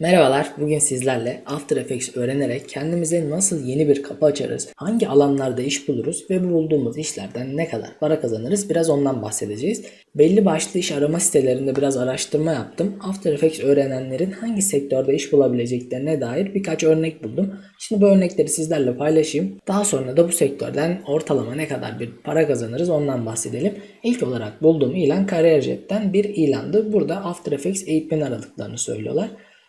Merhabalar, bugün sizlerle After Effects öğrenerek kendimize nasıl yeni bir kapı açarız, hangi alanlarda iş buluruz ve bu bulduğumuz işlerden ne kadar para kazanırız biraz ondan bahsedeceğiz. Belli başlı iş arama sitelerinde biraz araştırma yaptım. After Effects öğrenenlerin hangi sektörde iş bulabileceklerine dair birkaç örnek buldum. Şimdi bu örnekleri sizlerle paylaşayım. Daha sonra da bu sektörden ortalama ne kadar bir para kazanırız ondan bahsedelim. İlk olarak bulduğum ilan Kariyer.Jet'ten bir ilandı. Burada After Effects eğitmen aradıklarını söylüyorlar.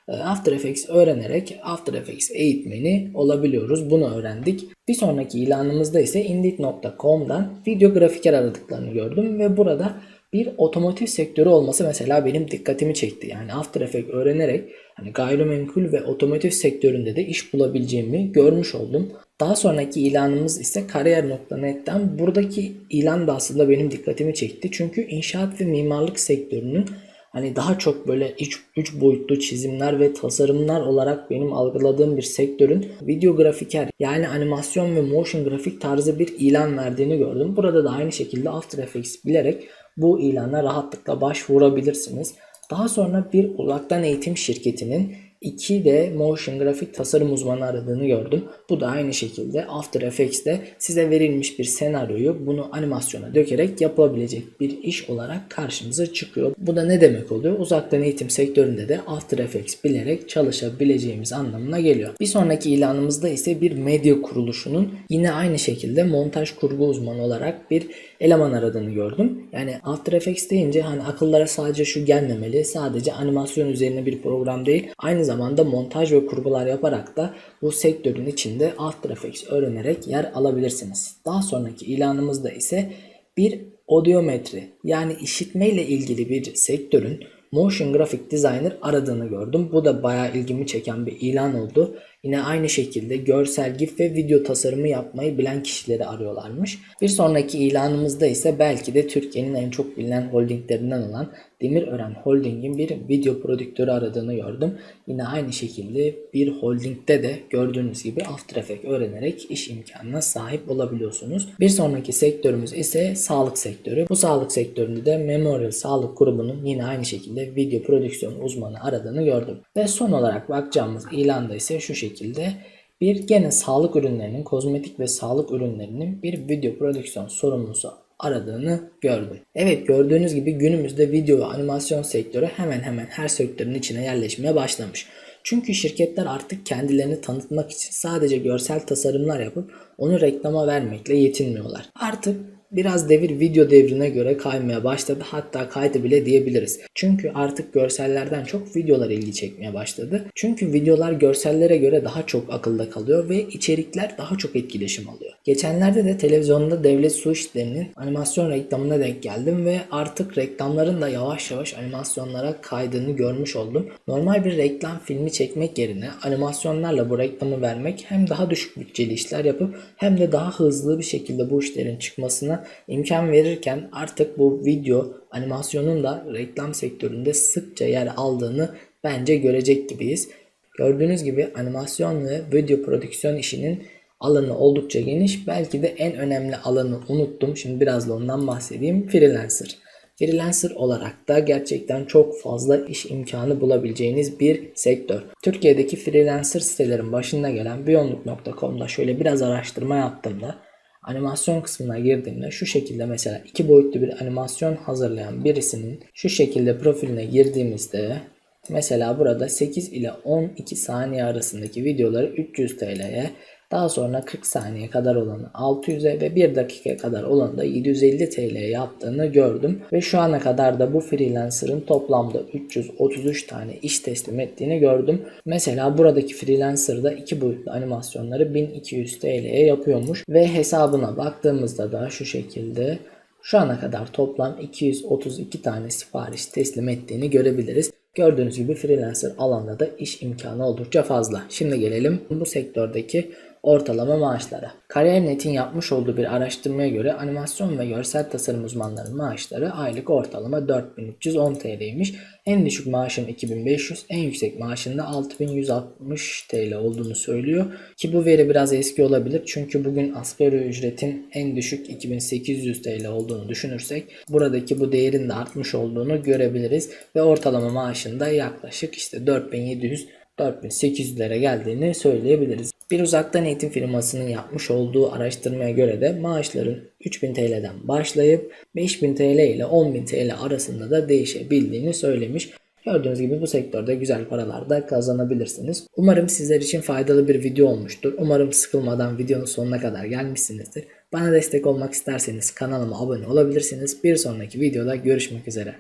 Ee, After Effects öğrenerek After Effects eğitmeni olabiliyoruz. Bunu öğrendik. Bir sonraki ilanımızda ise Indeed.com'dan video grafiker aradıklarını gördüm ve burada bir otomotiv sektörü olması mesela benim dikkatimi çekti. Yani After Effects öğrenerek hani gayrimenkul ve otomotiv sektöründe de iş bulabileceğimi görmüş oldum. Daha sonraki ilanımız ise kariyer.net'ten. Buradaki ilan da aslında benim dikkatimi çekti. Çünkü inşaat ve mimarlık sektörünün hani daha çok böyle üç, üç boyutlu çizimler ve tasarımlar olarak benim algıladığım bir sektörün video grafiker yani animasyon ve motion grafik tarzı bir ilan verdiğini gördüm. Burada da aynı şekilde After Effects bilerek bu ilana rahatlıkla başvurabilirsiniz. Daha sonra bir uzaktan eğitim şirketinin 2D motion grafik tasarım uzmanı aradığını gördüm. Bu da aynı şekilde After Effects'te size verilmiş bir senaryoyu bunu animasyona dökerek yapılabilecek bir iş olarak karşımıza çıkıyor. Bu da ne demek oluyor? Uzaktan eğitim sektöründe de After Effects bilerek çalışabileceğimiz anlamına geliyor. Bir sonraki ilanımızda ise bir medya kuruluşunun yine aynı şekilde montaj kurgu uzmanı olarak bir eleman aradığını gördüm. Yani After Effects deyince hani akıllara sadece şu gelmemeli. Sadece animasyon üzerine bir program değil. Aynı zamanda montaj ve kurgular yaparak da bu sektörün içinde After öğrenerek yer alabilirsiniz. Daha sonraki ilanımızda ise bir audiometri yani işitme ile ilgili bir sektörün motion graphic designer aradığını gördüm. Bu da bayağı ilgimi çeken bir ilan oldu. Yine aynı şekilde görsel, gif ve video tasarımı yapmayı bilen kişileri arıyorlarmış. Bir sonraki ilanımızda ise belki de Türkiye'nin en çok bilinen holdinglerinden olan Demirören Holding'in bir video prodüktörü aradığını gördüm. Yine aynı şekilde bir holdingde de gördüğünüz gibi After Effects öğrenerek iş imkanına sahip olabiliyorsunuz. Bir sonraki sektörümüz ise sağlık sektörü. Bu sağlık sektöründe de Memorial Sağlık Grubu'nun yine aynı şekilde video prodüksiyon uzmanı aradığını gördüm. Ve son olarak bakacağımız ilanda ise şu şekilde bir gene sağlık ürünlerinin, kozmetik ve sağlık ürünlerinin bir video prodüksiyon sorumlusu aradığını gördüm. Evet gördüğünüz gibi günümüzde video ve animasyon sektörü hemen hemen her sektörün içine yerleşmeye başlamış. Çünkü şirketler artık kendilerini tanıtmak için sadece görsel tasarımlar yapıp onu reklama vermekle yetinmiyorlar. Artık biraz devir video devrine göre kaymaya başladı. Hatta kaydı bile diyebiliriz. Çünkü artık görsellerden çok videolar ilgi çekmeye başladı. Çünkü videolar görsellere göre daha çok akılda kalıyor ve içerikler daha çok etkileşim alıyor. Geçenlerde de televizyonda devlet su işlerinin animasyon reklamına denk geldim ve artık reklamların da yavaş yavaş animasyonlara kaydığını görmüş oldum. Normal bir reklam filmi çekmek yerine animasyonlarla bu reklamı vermek hem daha düşük bütçeli işler yapıp hem de daha hızlı bir şekilde bu işlerin çıkmasına imkan verirken artık bu video animasyonun da reklam sektöründe sıkça yer aldığını bence görecek gibiyiz. Gördüğünüz gibi animasyon ve video prodüksiyon işinin alanı oldukça geniş. Belki de en önemli alanı unuttum. Şimdi biraz da ondan bahsedeyim. Freelancer. Freelancer olarak da gerçekten çok fazla iş imkanı bulabileceğiniz bir sektör. Türkiye'deki freelancer sitelerin başında gelen biyonluk.com'da şöyle biraz araştırma yaptığımda animasyon kısmına girdiğimde şu şekilde mesela iki boyutlu bir animasyon hazırlayan birisinin şu şekilde profiline girdiğimizde mesela burada 8 ile 12 saniye arasındaki videoları 300 TL'ye daha sonra 40 saniye kadar olanı 600'e ve 1 dakika kadar olanı da 750 TL'ye yaptığını gördüm. Ve şu ana kadar da bu freelancer'ın toplamda 333 tane iş teslim ettiğini gördüm. Mesela buradaki freelancer'da 2 boyutlu animasyonları 1200 TL'ye yapıyormuş. Ve hesabına baktığımızda da şu şekilde şu ana kadar toplam 232 tane sipariş teslim ettiğini görebiliriz. Gördüğünüz gibi freelancer alanda da iş imkanı oldukça fazla. Şimdi gelelim bu sektördeki ortalama maaşlara. Kariyer.net'in yapmış olduğu bir araştırmaya göre animasyon ve görsel tasarım uzmanlarının maaşları aylık ortalama 4310 TL'ymiş. En düşük maaşın 2500, en yüksek maaşın da 6160 TL olduğunu söylüyor. Ki bu veri biraz eski olabilir çünkü bugün asgari ücretin en düşük 2800 TL olduğunu düşünürsek buradaki bu değerin de artmış olduğunu görebiliriz ve ortalama maaşında yaklaşık işte 4700 4800'lere geldiğini söyleyebiliriz. Bir uzaktan eğitim firmasının yapmış olduğu araştırmaya göre de maaşların 3000 TL'den başlayıp 5000 TL ile 10.000 TL arasında da değişebildiğini söylemiş. Gördüğünüz gibi bu sektörde güzel paralar da kazanabilirsiniz. Umarım sizler için faydalı bir video olmuştur. Umarım sıkılmadan videonun sonuna kadar gelmişsinizdir. Bana destek olmak isterseniz kanalıma abone olabilirsiniz. Bir sonraki videoda görüşmek üzere.